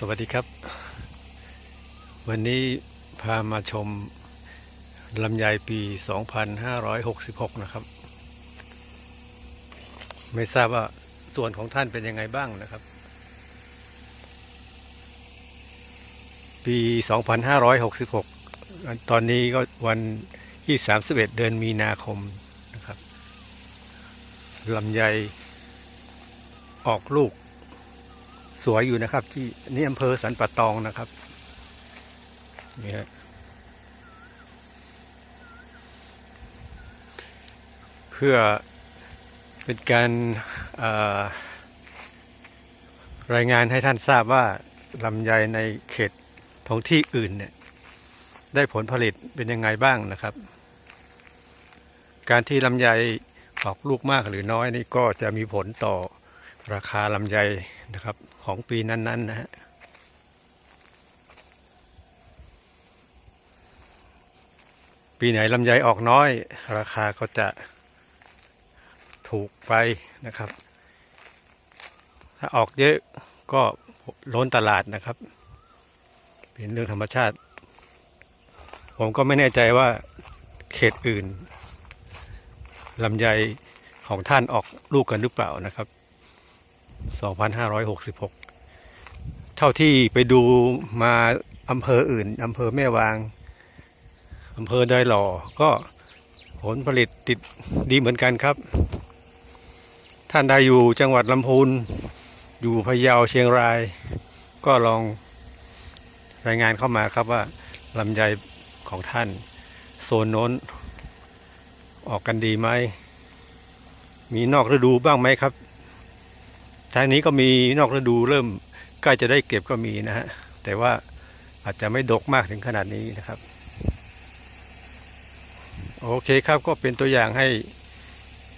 สวัสดีครับ วันนี้พามาชมลำไยปี 2566 นะครับ ไม่ทราบว่าส่วนของท่านเป็นยังไงบ้างนะครับ ปี 2566 ตอนนี้ก็วันที่ 31 เดือนมีนาคมนะครับลำไยออกลูก สวยอยู่นะครับ ที่นี่อำเภอสันปะตองนะครับนี่ฮะเพื่อเป็นการรายงานให้ท่านทราบว่าลำไยในเขตท้องที่อื่นเนี่ยได้ผลผลิตเป็นยังไงบ้างนะครับ การที่ลำไยออกลูกมากหรือน้อยนี่ก็จะมีผลต่อ ราคาลำไยนะครับของปีนั้นๆนะฮะปีไหนลำไยออกน้อย ราคาก็จะถูกไปนะครับ ถ้าออกเยอะก็ล้นตลาดนะครับ เป็นเรื่องธรรมชาติ ผมก็ไม่แน่ใจว่าเขตอื่นลำไยของท่านออกลูกกันหรือเปล่านะครับ 2566 เท่าที่ไปดูมาอำเภออื่นอำเภอแม่วางอำเภอดอยหล่อก็ผลผลิตติดดีเหมือนกันครับ ท่านใดอยู่จังหวัดลำพูน อยู่พะเยาเชียงราย ก็ลองรายงานเข้ามาครับว่าลำไยของท่านโซนโน้น ออกกันดีไหม มีนอกฤดูบ้างไหมครับ ทางนี้ก็มีนอกฤดูเริ่มใกล้จะได้เก็บก็มีนะฮะแต่ว่าอาจจะไม่ดกมากถึงขนาดนี้นะครับ โอเคครับก็เป็นตัวอย่างให้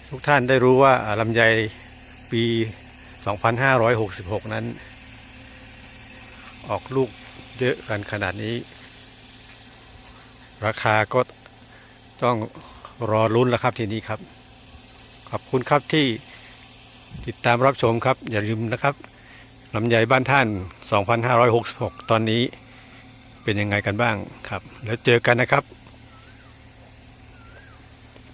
ทุกท่านได้รู้ว่าอ่าลำไยปี 2566 นั้น ออกลูกเยอะกันขนาดนี้ ราคาก็ต้องรอลุ้นแล้วครับทีนี้ครับ ขอบคุณครับที่ ติดตามรับชมครับ อย่าลืมนะครับลำไยบ้านท่าน 2566 ตอนนี้เป็นยังไงกันบ้างครับ แล้วเจอกันนะครับ